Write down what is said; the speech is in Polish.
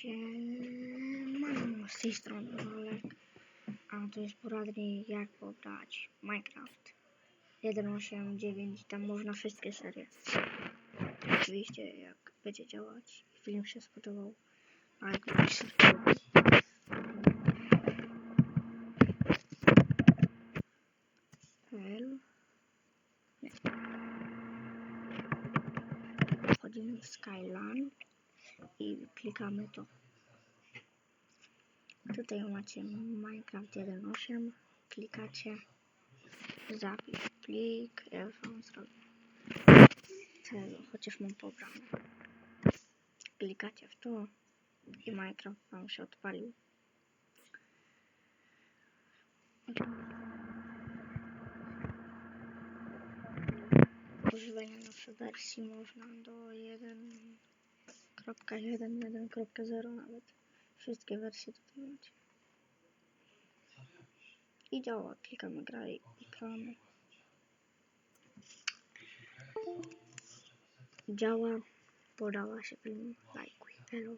Siemano, z tej strony Olek, a to jest poradnik jak pobrać Minecraft 1.8.9, tam można wszystkie serie. Oczywiście jak będzie działać, film się spodobał, a jak jakiś L. Nie. Wchodzimy w Skyland i klikamy to. Tutaj macie Minecraft 1.8, klikacie zapisz plik, ja wam zrobię tego, chociaż mam pobrane. Klikacie w to i Minecraft wam się odpalił. Używania naszej wersji można do 1.1, 1.0 nawet. Wszystkie wersje tutaj macie. I działa. Klikamy graj i gramy. Działa. Podała się film. Lajkuj. Hello.